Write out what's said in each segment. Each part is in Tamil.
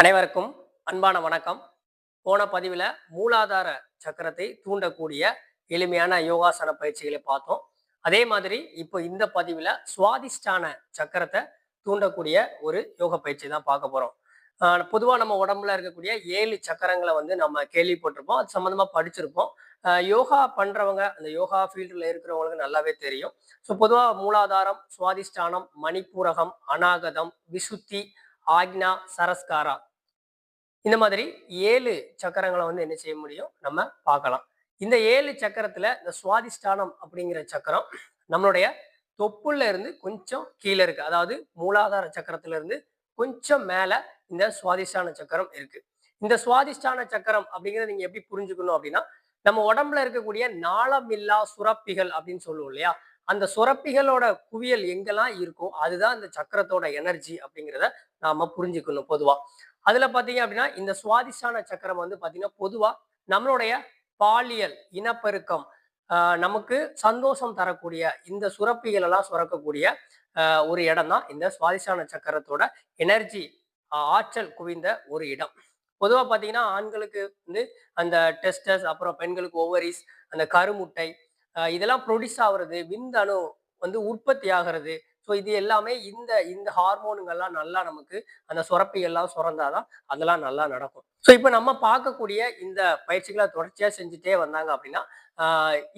அனைவருக்கும் அன்பான வணக்கம். போன பதிவில் மூலாதார சக்கரத்தை தூண்டக்கூடிய எளிமையான யோகாசன பயிற்சிகளை பார்த்தோம். அதே மாதிரி இப்போ இந்த பதிவில் சுவாதிஷ்டான சக்கரத்தை தூண்டக்கூடிய ஒரு யோக பயிற்சி தான் பார்க்க போகிறோம் பொதுவாக நம்ம உடம்புல இருக்கக்கூடிய ஏழு சக்கரங்களை வந்து நம்ம கேள்விப்பட்டிருப்போம். அது சம்மந்தமாக படிச்சிருப்போம். யோகா பண்ணுறவங்க அந்த யோகா ஃபீல்டில் இருக்கிறவங்களுக்கு நல்லாவே தெரியும். ஸோ பொதுவாக மூலாதாரம் சுவாதிஷ்டானம் மணிப்பூரகம் அநாகதம் விசுத்தி ஆக்னா சரஸ்காரா இந்த மாதிரி ஏழு சக்கரங்களை வந்து என்ன செய்ய முடியும்? நம்ம பார்க்கலாம். இந்த ஏழு சக்கரத்துல இந்த சுவாதிஷ்டானம் அப்படிங்கிற சக்கரம் நம்மளுடைய தொப்புள்ள இருந்து கொஞ்சம் கீழே இருக்கு. அதாவது மூலாதார சக்கரத்துல இருந்து கொஞ்சம் மேல இந்த சுவாதிஷ்டான சக்கரம் இருக்கு. இந்த சுவாதிஷ்டான சக்கரம் அப்படிங்கிறத நீங்க எப்படி புரிஞ்சுக்கணும் அப்படின்னா நம்ம உடம்புல இருக்கக்கூடிய நாளமில்லா சுரப்பிகள் அப்படின்னு சொல்லுவோம் இல்லையா? அந்த சுரப்பிகளோட குவியல் எங்கெல்லாம் இருக்கோ அதுதான் இந்த சக்கரத்தோட எனர்ஜி அப்படிங்கிறத நாம புரிஞ்சுக்கணும் பொதுவா. அதுல பாத்தீங்க அப்படின்னா இந்த சுவாதிஷ்டான சக்கரம் வந்து பாத்தீங்கன்னா பொதுவா நம்மளுடைய பாலியல் இனப்பெருக்கம் நமக்கு சந்தோஷம் தரக்கூடிய இந்த சுரப்பிகள் எல்லாம் சுரக்கக்கூடிய ஒரு இடம் தான் இந்த சுவாதிஷ்டான சக்கரத்தோட எனர்ஜி ஆற்றல் குவிந்த ஒரு இடம். பொதுவாக பார்த்தீங்கன்னா ஆண்களுக்கு வந்து அந்த டெஸ்டஸ் அப்புறம் பெண்களுக்கு ஓவரிஸ் அந்த கருமுட்டை இதெல்லாம் ப்ரொடியூஸ் ஆகுறது விந்தணு வந்து உற்பத்தி ஆகிறது ஸோ இது எல்லாமே இந்த இந்த ஹார்மோனுங்கள்லாம் நல்லா நமக்கு அந்த சுரப்பிகள்லாம் சுரந்தாதான் அதெல்லாம் நல்லா நடக்கும். ஸோ இப்போ நம்ம பார்க்கக்கூடிய இந்த பயிற்சிகளை தொடர்ச்சியாக செஞ்சுட்டே வந்தாங்க அப்படின்னா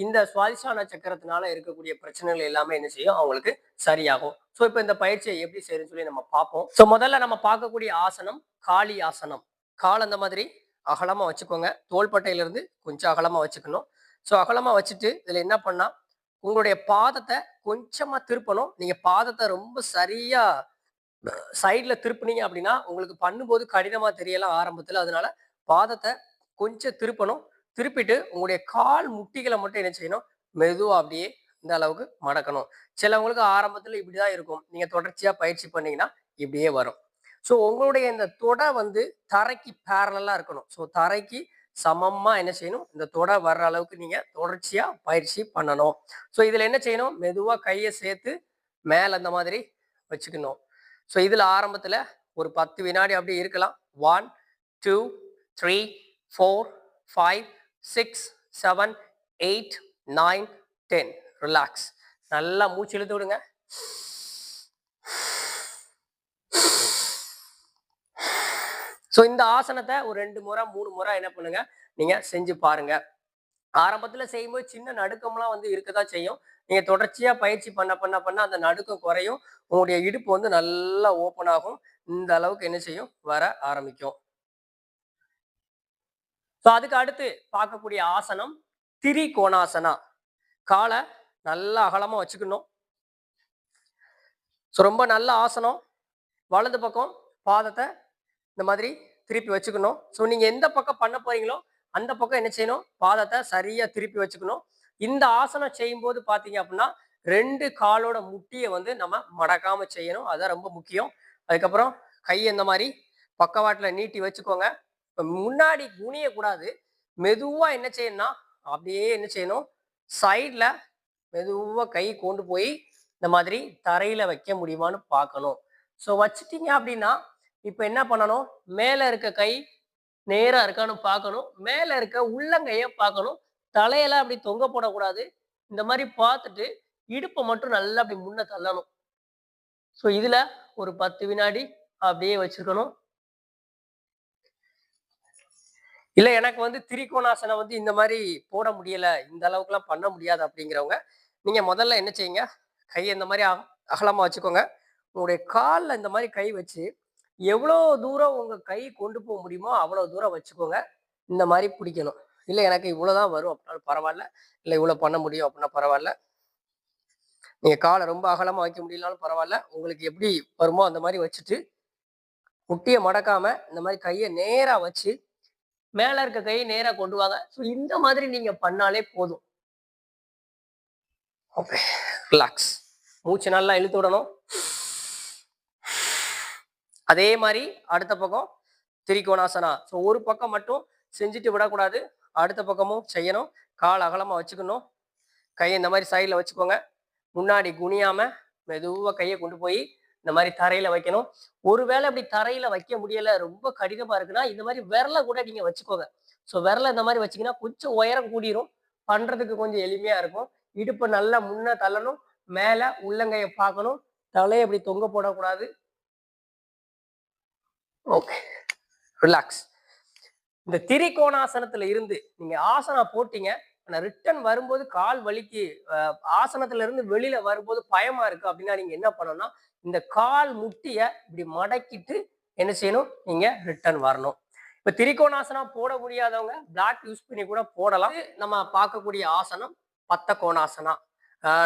இந்த சுவாதிஷ்டான சக்கரத்தினால இருக்கக்கூடிய பிரச்சனைகள் எல்லாமே என்ன செய்யும்? அவங்களுக்கு சரியாகும். ஸோ இப்போ இந்த பயிற்சியை எப்படி செய்யணும்னு சொல்லி நம்ம பார்ப்போம். ஸோ முதல்ல நம்ம பார்க்கக்கூடிய ஆசனம் காளி ஆசனம். கால் அந்த மாதிரி அகலமாக வச்சுக்கோங்க. தோள்பட்டையிலேருந்து கொஞ்சம் அகலமாக வச்சுக்கணும். ஸோ அகலமாக வச்சுட்டு இதில் என்ன பண்ணால் உங்களுடைய பாதத்தை கொஞ்சமா திருப்பணும். நீங்க பாதத்தை ரொம்ப சரியா சைட்ல திருப்புனீங்க அப்படின்னா உங்களுக்கு பண்ணும்போது கடினமா தெரியலாம் ஆரம்பத்துல. அதனால பாதத்தை கொஞ்சம் திருப்பணும். திருப்பிட்டு உங்களுடைய கால் முட்டிகளை மட்டும் என்ன செய்யணும்? மெதுவா அப்படியே இந்த அளவுக்கு மடக்கணும். சிலவங்களுக்கு ஆரம்பத்துல இப்படிதான் இருக்கும். நீங்க தொடர்ச்சியா பயிற்சி பண்ணீங்கன்னா இப்படியே வரும். ஸோ உங்களுடைய இந்த தொடை வந்து தரைக்கு பேரலா இருக்கணும். ஸோ தரைக்கு சமமாக என்ன செய்யணும்? இந்த தொடை வர்ற அளவுக்கு நீங்கள் தொடர்ச்சியாக பயிற்சி பண்ணணும். ஸோ இதில் என்ன செய்யணும்? மெதுவாக கையை சேர்த்து மேலே அந்த மாதிரி வச்சுக்கணும். ஸோ இதில் ஆரம்பத்தில் ஒரு பத்து வினாடி அப்படி இருக்கலாம். One two three four five six seven eight nine ten relax நல்லா மூச்சு இழுத்து விடுங்க. ஸோ இந்த ஆசனத்தை ஒரு ரெண்டு முறை மூணு முறை என்ன பண்ணுங்க? நீங்க செஞ்சு பாருங்க. ஆரம்பத்துல செய்யும்போது சின்ன நடுக்கம்லாம் வந்து இருக்கதான் செய்யும். நீங்க தொடர்ச்சியா பயிற்சி பண்ண பண்ண பண்ண அந்த நடுக்கம் குறையும். உங்களுடைய இடுப்பு வந்து நல்லா ஓப்பன் ஆகும். இந்த அளவுக்கு என்ன செய்யும்? வர ஆரம்பிக்கும். ஸோ அதுக்கு அடுத்து பார்க்கக்கூடிய ஆசனம் திரிகோணாசனா. காலை நல்லா அகலமா வச்சுக்கணும். ஸோ ரொம்ப நல்ல ஆசனம். வலது பக்கம் பாதத்தை இந்த மாதிரி திருப்பி வச்சுக்கணும். ஸோ நீங்கள் எந்த பக்கம் பண்ண போறீங்களோ அந்த பக்கம் என்ன செய்யணும்? பாதத்தை சரியாக திருப்பி வச்சுக்கணும். இந்த ஆசனம் செய்யும்போது பார்த்தீங்க அப்படின்னா ரெண்டு காலோட முட்டியை வந்து நம்ம மடக்காம செய்யணும். அதுதான் ரொம்ப முக்கியம். அதுக்கப்புறம் கை இந்த மாதிரி பக்கவாட்டில் நீட்டி வச்சுக்கோங்க. இப்போ முன்னாடி குனியக்கூடாது. மெதுவாக என்ன செய்யணும்னா அப்படியே என்ன செய்யணும்? சைடில் மெதுவாக கை கொண்டு போய் இந்த மாதிரி தரையில் வைக்க முடியுமான்னு பார்க்கணும். ஸோ வச்சுட்டீங்க அப்படின்னா இப்போ என்ன பண்ணணும்? மேலே இருக்க கை நேரா இருக்கான்னு பார்க்கணும். மேலே இருக்க உள்ளங்கைய பார்க்கணும். தலையெல்லாம் அப்படி தொங்க போடக்கூடாது. இந்த மாதிரி பார்த்துட்டு இடுப்பை மட்டும் நல்லா அப்படி முன்ன தள்ளணும். ஸோ இதுல ஒரு பத்து வினாடி அப்படியே வச்சிருக்கணும். இல்ல எனக்கு வந்து திரிகோணாசனம் வந்து இந்த மாதிரி போட முடியல. இந்த அளவுக்குலாம் பண்ண முடியாது அப்படிங்கிறவங்க நீங்க முதல்ல என்ன செய்யுங்க? கையை இந்த மாதிரி அக- அகலமா வச்சுக்கோங்க. உங்களுடைய காலில் இந்த மாதிரி கை வச்சு எவ்வளோ தூரம் உங்கள் கை கொண்டு போக முடியுமோ அவ்வளோ தூரம் வச்சுக்கோங்க. இந்த மாதிரி பிடிக்கணும். இல்லை எனக்கு இவ்வளோதான் வரும் அப்படின்னாலும் பரவாயில்ல. இல்லை இவ்வளோ பண்ண முடியும் அப்படின்னா பரவாயில்ல. நீங்கள் காலை ரொம்ப அகலமாக வைக்க முடியலனாலும் பரவாயில்ல. உங்களுக்கு எப்படி வருமோ அந்த மாதிரி வச்சுட்டு முட்டியை மடக்காமல் இந்த மாதிரி கையை நேராக வச்சு மேலே இருக்க கையை நேராக கொண்டு வாங்க. ஸோ இந்த மாதிரி நீங்கள் பண்ணாலே போதும். ஓகே ரிலாக்ஸ் மூச்சு நல்லா இழுத்து விடணும். அதே மாதிரி அடுத்த பக்கம் திரிகோணாசனா. ஸோ ஒரு பக்கம் மட்டும் செஞ்சுட்டு விடக்கூடாது. அடுத்த பக்கமும் செய்யணும். கால் அகலமாக வச்சுக்கணும். கையை இந்த மாதிரி சைடில் வச்சுக்கோங்க. முன்னாடி குனியாமல் மெதுவாக கையை கொண்டு போய் இந்த மாதிரி தரையில வைக்கணும். ஒருவேளை அப்படி தரையில வைக்க முடியல ரொம்ப கடினமா இருக்குன்னா இந்த மாதிரி விரலை கூட நீங்க வச்சுக்கோங்க. ஸோ விரலை இந்த மாதிரி வச்சீங்கன்னா கொஞ்சம் உயரம் கூடிரும். பண்றதுக்கு கொஞ்சம் எளிமையா இருக்கும். இடுப்பை நல்லா முன்ன தள்ளணும். மேல உள்ளங்கையை பார்க்கணும். தலையை அப்படி தொங்க போடக்கூடாது. ஓகே ரிலாக்ஸ் இந்த திரிகோணாசனத்துல இருந்து நீங்க ஆசனம் போட்டீங்க ஆனா ரிட்டர்ன் வரும்போது கால் வலிக்கு ஆசனத்துல இருந்து வெளியில வரும்போது பயமா இருக்கு அப்படின்னா நீங்க என்ன பண்ணணும்னா இந்த கால் முட்டிய இப்படி மடக்கிட்டு என்ன செய்யணும்? நீங்க ரிட்டர்ன் வரணும். இப்ப திரிகோணாசனம் போட முடியாதவங்க பிளாக் யூஸ் பண்ணி கூட போடலாம். நம்ம பார்க்கக்கூடிய ஆசனம் பத்த கோணாசனா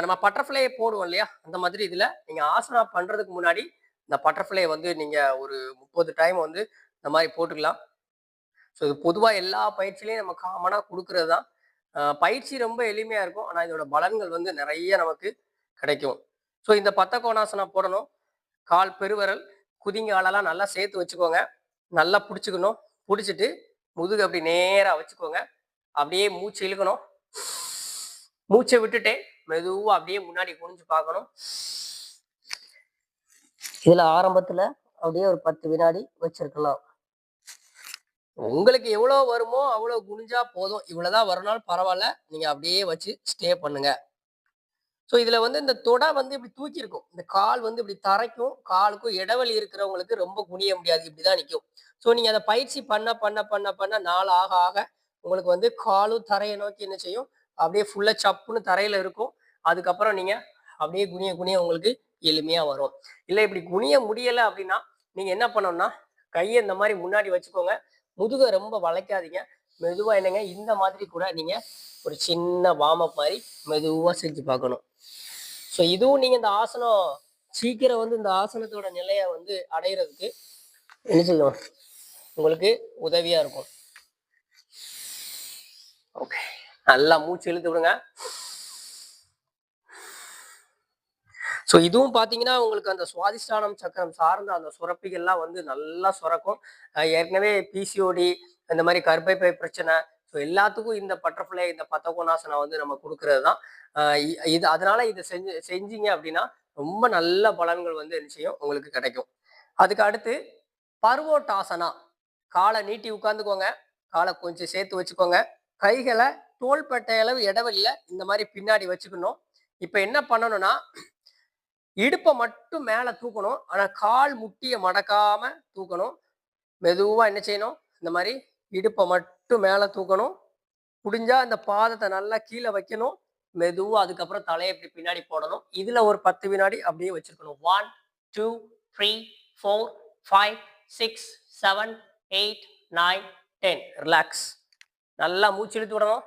நம்ம பட்டர்ஃப்ளையை போடுவோம் இல்லையா? அந்த மாதிரி இதுல நீங்க ஆசனா பண்றதுக்கு முன்னாடி இந்த பட்டர்ஃப்ளை வந்து நீங்கள் ஒரு முப்பது டைம் வந்து இந்த மாதிரி போட்டுக்கலாம். ஸோ இது பொதுவாக எல்லா பயிற்சியிலையும் நம்ம காமனாக கொடுக்கறது தான். பயிற்சி ரொம்ப எளிமையாக இருக்கும். ஆனால் இதோட பலன்கள் வந்து நிறைய நமக்கு கிடைக்கும். ஸோ இந்த பத்த கோணாசனம் போடணும். கால் பெருவிரல் குதிங்காலெல்லாம் நல்லா சேர்த்து வச்சுக்கோங்க. நல்லா பிடிச்சிக்கணும். பிடிச்சிட்டு முதுகு அப்படி நேராக வச்சுக்கோங்க. அப்படியே மூச்சு இழுக்கணும். மூச்சை விட்டுட்டே மெதுவாக அப்படியே முன்னாடி குனிஞ்சு பார்க்கணும். இதுல ஆரம்பத்துல அப்படியே ஒரு பத்து வினாடி வச்சிருக்கலாம். உங்களுக்கு எவ்வளவு வருமோ அவ்வளவு குனிஞ்சா போதும். இவ்வளவுதான் வரனாலும் பரவாயில்ல. நீங்க அப்படியே வச்சு ஸ்டே பண்ணுங்க. ஸோ இதுல வந்து இந்த தொடை வந்து இப்படி தூக்கி இருக்கும் இந்த கால் வந்து இப்படி தரைக்கும். காலுக்கும் இடைவெளி இருக்கிறவங்களுக்கு ரொம்ப குனிய முடியாது. இப்படிதான் நிற்கும் ஸோ நீங்க அதை பயிற்சி பண்ண பண்ண பண்ண பண்ண நாள் ஆக ஆக உங்களுக்கு வந்து காலும் தரையை நோக்கி என்ன செய்யும்? அப்படியே ஃபுல்லா சப்புன்னு தரையில இருக்கும். அதுக்கப்புறம் நீங்க அப்படியே குனிய குனிய உங்களுக்கு எளிமையாக வரும். இல்லை இப்படி குனிய முடியலை அப்படின்னா நீங்கள் என்ன பண்ணணும்னா கையை இந்த மாதிரி முன்னாடி வச்சுக்கோங்க. முதுகை ரொம்ப வளைக்காதீங்க. மெதுவாக என்னங்க இந்த மாதிரி கூட நீங்கள் ஒரு சின்ன வார்ம் மாதிரி மெதுவாக செஞ்சு பார்க்கணும். ஸோ இதுவும் நீங்கள் இந்த ஆசனம் சீக்கிரம் வந்து இந்த ஆசனத்தோட நிலையை வந்து அடையிறதுக்கு என்ன சொல்லுவோம் உங்களுக்கு உதவியாக இருக்கும். ஓகே நல்லா மூச்சு இழுத்து விடுங்க. ஸோ இதுவும் பார்த்தீங்கன்னா உங்களுக்கு அந்த சுவாதிஷ்டானம் சக்கரம் சார்ந்த அந்த சுரப்பிகள்லாம் வந்து நல்லா சுரக்கும். ஏற்கனவே பிசிஓடி இந்த மாதிரி கர்ப்பைப்பை பிரச்சனை. ஸோ எல்லாத்துக்கும் இந்த பட்டர்ஃப்ளை இந்த பத்தகோணாசனம் வந்து நம்ம கொடுக்கறது தான் இது அதனால இதை செஞ்சு செஞ்சீங்க அப்படின்னா ரொம்ப நல்ல பலன்கள் வந்து என்ன செய்யும்? உங்களுக்கு கிடைக்கும். அதுக்கு அடுத்து பர்வோட்டாசனா. காலை நீட்டி உட்காந்துக்கோங்க காலை கொஞ்சம் சேர்த்து வச்சுக்கோங்க. கைகளை தோள்பட்டை அளவு இடைவெளியில இந்த மாதிரி பின்னாடி வச்சுக்கணும். இப்போ என்ன பண்ணணும்னா இடுப்பை மட்டும் மேலே தூக்கணும். ஆனால் கால் முட்டியை மடக்காம தூக்கணும். மெதுவாக என்ன செய்யணும்? இந்த மாதிரி இடுப்பை மட்டும் மேலே தூக்கணும். முடிஞ்சா இந்த பாதத்தை நல்லா கீழே வைக்கணும். மெதுவாக அதுக்கப்புறம் தலையை இப்படி பின்னாடி போடணும். இதில் ஒரு பத்து வினாடி அப்படியே வச்சிருக்கணும். One two three four five six seven eight nine ten relax நல்லா மூச்சு இழுத்து விடணும்.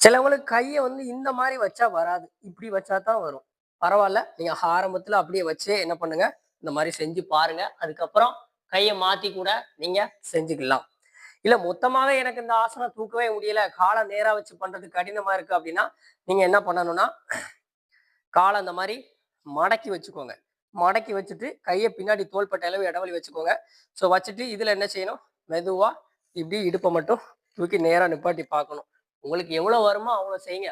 சிலவங்களுக்கு கையை வந்து இந்த மாதிரி வச்சா வராது. இப்படி வச்சா தான் வரும். பரவாயில்ல நீங்க ஆரம்பத்துல அப்படியே வச்சே என்ன பண்ணுங்க? இந்த மாதிரி செஞ்சு பாருங்க. அதுக்கப்புறம் கையை மாத்தி கூட நீங்க செஞ்சுக்கலாம். இல்ல மொத்தமாவே எனக்கு இந்த ஆசனம் தூக்கவே முடியல. காலை நேரா வச்சு பண்றது கடினமா இருக்கு அப்படின்னா நீங்க என்ன பண்ணணும்னா காலை அந்த மாதிரி மடக்கி வச்சுக்கோங்க. மடக்கி வச்சுட்டு கையை பின்னாடி தோள்பட்டை அளவு இடவழி வச்சுக்கோங்க. ஸோ வச்சுட்டு இதுல என்ன செய்யணும்? மெதுவா இப்படி இடுப்பை மட்டும் தூக்கி நேரா நிப்பாட்டி பார்க்கணும். உங்களுக்கு எவ்வளவு வருமோ அவ்வளோ செய்யுங்க.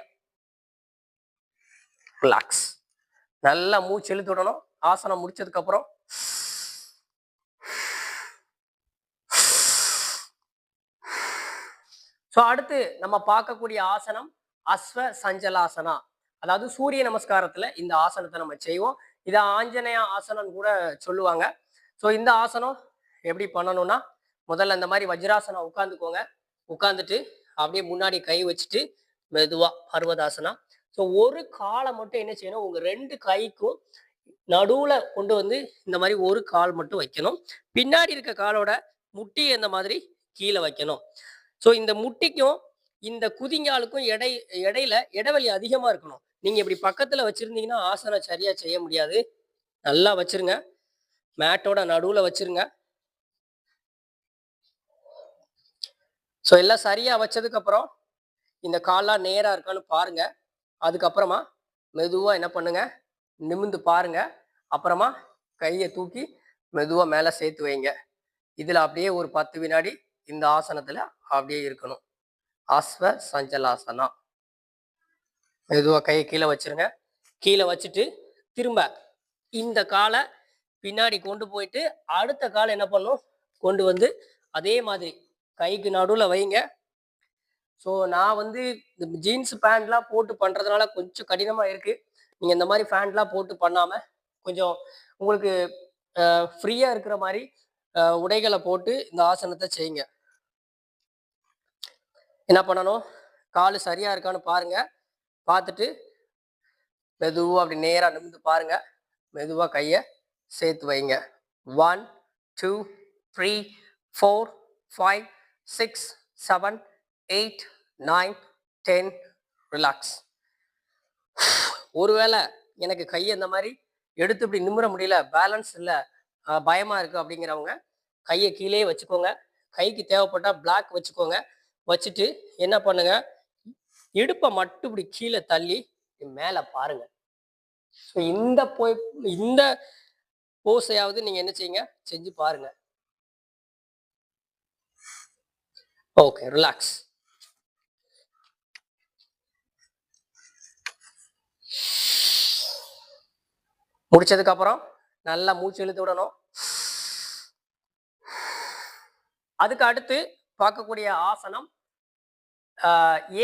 ரிலாக்ஸ் நல்லா மூச்சு இழுத்து விடணும். ஆசனம் முடிச்சதுக்கு அப்புறம். ஸோ அடுத்து நம்ம பார்க்கக்கூடிய ஆசனம் அஸ்வ சஞ்சலாசனா. அதாவது சூரிய நமஸ்காரத்துல இந்த ஆசனத்தை நம்ம செய்வோம். இதை ஆஞ்சநேய ஆசனம் கூட சொல்லுவாங்க. ஸோ இந்த ஆசனம் எப்படி பண்ணணும்னா முதல்ல இந்த மாதிரி வஜ்ராசனம் உட்காந்துக்கோங்க உட்காந்துட்டு அப்படியே முன்னாடி கை வச்சுட்டு மெதுவா பர்வதாசனா. ஸோ ஒரு காலை மட்டும் என்ன செய்யணும்? உங்க ரெண்டு கைக்கும் நடுவுல கொண்டு வந்து இந்த மாதிரி ஒரு கால் மட்டும் வைக்கணும். பின்னாடி இருக்க காலோட முட்டியை இந்த மாதிரி கீழே வைக்கணும். ஸோ இந்த முட்டிக்கும் இந்த குதிங்காலுக்கும் எடை இடையில இடைவெளி அதிகமா இருக்கணும். நீங்க இப்படி பக்கத்துல வச்சிருந்தீங்கன்னா ஆசனம் சரியா செய்ய முடியாது. நல்லா வச்சிருங்க. மேட்டோட நடுவுல வச்சிருங்க. ஸோ எல்லாம் சரியாக வச்சதுக்கப்புறம் இந்த கால்லாம் நேராக இருக்கான்னு பாருங்க. அதுக்கப்புறமா மெதுவாக என்ன பண்ணுங்க? நிமிந்து பாருங்க. அப்புறமா கையை தூக்கி மெதுவாக மேலே சேர்த்து வைங்க. இதில் அப்படியே ஒரு பத்து வினாடி இந்த ஆசனத்தில் அப்படியே இருக்கணும். அஸ்வ சஞ்சலாசனா. மெதுவாக கையை கீழே வச்சிருங்க. கீழே வச்சுட்டு திரும்ப இந்த காலை பின்னாடி கொண்டு போயிட்டு அடுத்த காலை என்ன பண்ணும்? கொண்டு வந்து அதே மாதிரி கைக்கு நடுவில் வைங்க. ஸோ நான் வந்து இந்த ஜீன்ஸ் பேண்ட்லாம் போட்டு பண்ணுறதுனால கொஞ்சம் கடினமாக இருக்குது நீங்கள் இந்த மாதிரி ஃபேண்ட்லாம் போட்டு பண்ணாமல் கொஞ்சம் உங்களுக்கு ஃப்ரீயாக இருக்கிற மாதிரி உடைகளை போட்டு இந்த ஆசனத்தை செய்யுங்க. என்ன பண்ணணும்? கால் சரியாக இருக்கான்னு பாருங்கள் பார்த்துட்டு மெதுவாக அப்படி நேராக நிமிந்து பாருங்க. மெதுவாக கையை சேர்த்து வைங்க. One two three four five six seven eight nine ten relax ஒருவேளை எனக்கு கை இந்த மாதிரி எடுத்து இப்படி நிமிர முடியல பேலன்ஸ் இல்லை பயமாக இருக்குது அப்படிங்கிறவங்க கையை கீழே வச்சுக்கோங்க. கைக்கு தேவைப்பட்டால் பிளாக் வச்சுக்கோங்க. வச்சுட்டு என்ன பண்ணுங்க? இடுப்பை மட்டும் இப்படி கீழே தள்ளி மேலே பாருங்க. ஸோ இந்த போய் இந்த போஸையாவது நீங்கள் என்ன செய்யுங்க? செஞ்சு பாருங்கள் ஓகே ரிலாக்ஸ் முடிச்சதுக்கு அப்புறம் நல்லா மூச்சு இழுத்து விடணும். அதுக்கு அடுத்து பார்க்கக்கூடிய ஆசனம்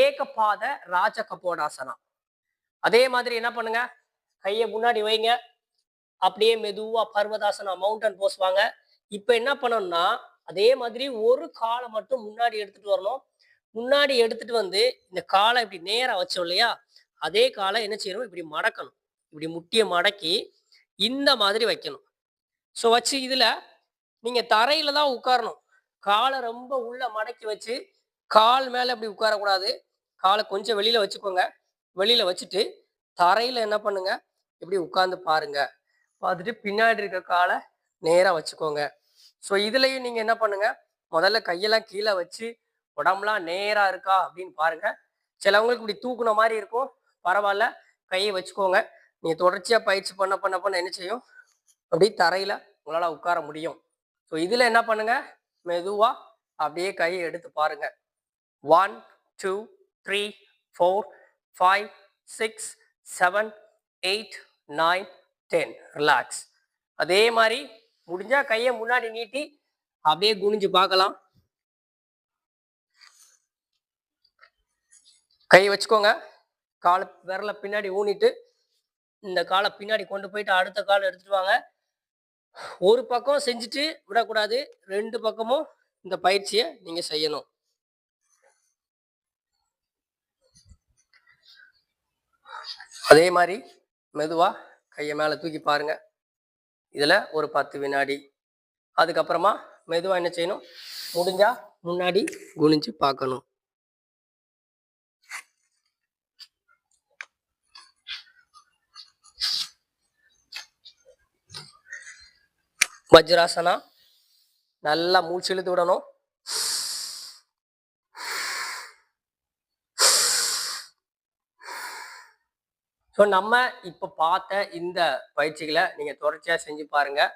ஏகபாத ராஜ கபோடாசனம் அதே மாதிரி என்ன பண்ணுங்க? கையை முன்னாடி வைங்க. அப்படியே மெதுவா பர்வதாசனம் மவுண்டன் போஸ் வாங்க. இப்ப என்ன பண்ணணும்னா அதே மாதிரி ஒரு காலை மட்டும் முன்னாடி எடுத்துட்டு வரணும். முன்னாடி எடுத்துட்டு வந்து இந்த காலை இப்படி நேராக வச்சோம் இல்லையா? அதே காலை என்ன செய்யணும்? இப்படி மடக்கணும். இப்படி முட்டியை மடக்கி இந்த மாதிரி வைக்கணும். ஸோ வச்சு இதில் நீங்கள் தரையில தான் உட்காரணும். காலை ரொம்ப உள்ள மடக்கி வச்சு கால் மேலே இப்படி உட்காரக்கூடாது. காலை கொஞ்சம் வெளியில் வச்சுக்கோங்க. வெளியில் வச்சுட்டு தரையில் என்ன பண்ணுங்க? இப்படி உட்காந்து பாருங்க. பார்த்துட்டு பின்னாடி இருக்க காலை நேராக வச்சுக்கோங்க. ஸோ இதுலயும் நீங்க என்ன பண்ணுங்க? முதல்ல கையெல்லாம் கீழே வச்சு உடம்புலாம் நேரா இருக்கா? அப்படின்னு பாருங்க. சிலவங்களுக்கு இப்படி தூக்குன மாதிரி இருக்கும். பரவாயில்ல. கையை வச்சுக்கோங்க. நீங்க தொடர்ச்சியா பயிற்சி பண்ண பண்ண பண்ண என்ன செய்யும்? அப்படி தரையில உங்களால உட்கார முடியும். ஸோ இதுல என்ன பண்ணுங்க? மெதுவா அப்படியே கையை எடுத்து பாருங்க. One two three four five six seven eight nine ten relax அதே மாதிரி முடிஞ்சா கையை முன்னாடி நீட்டி அப்படியே குனிஞ்சு பார்க்கலாம். கையை வச்சுக்கோங்க. காலை விரல பின்னாடி ஊனிட்டு இந்த காலை பின்னாடி கொண்டு போயிட்டு அடுத்த காலை எடுத்துட்டு வாங்க. ஒரு பக்கம் செஞ்சுட்டு விடக்கூடாது. ரெண்டு பக்கமும் இந்த பயிற்சியை நீங்க செய்யணும். அதே மாதிரி மெதுவா கையை மேலே தூக்கி பாருங்க. இதில் ஒரு பத்து வினாடி. அதுக்கப்புறமா மெதுவாக என்ன செய்யணும்? முடிஞ்சா முன்னாடி குனிஞ்சு பார்க்கணும். வஜ்ராசனா நல்லா மூச்சு இழுத்து விடணும். ஸோ நம்ம இப்போ பார்த்த இந்த பயிற்சிகளை நீங்கள் தொடர்ச்சியாக செஞ்சு பாருங்கள்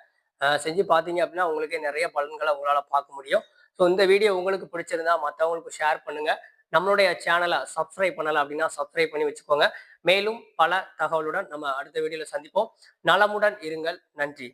செஞ்சு பார்த்தீங்க அப்படின்னா உங்களுக்கு நிறைய பலன்களை உங்களால் பார்க்க முடியும். ஸோ இந்த வீடியோ உங்களுக்கு பிடிச்சிருந்தா மற்றவங்களுக்கு ஷேர் பண்ணுங்கள் நம்மளுடைய சேனலை சப்ஸ்கிரைப் பண்ணலை அப்படின்னா சப்ஸ்கிரைப் பண்ணி வச்சுக்கோங்க. மேலும் பல தகவலுடன் நம்ம அடுத்த வீடியோவில் சந்திப்போம். நலமுடன் இருங்கள். நன்றி.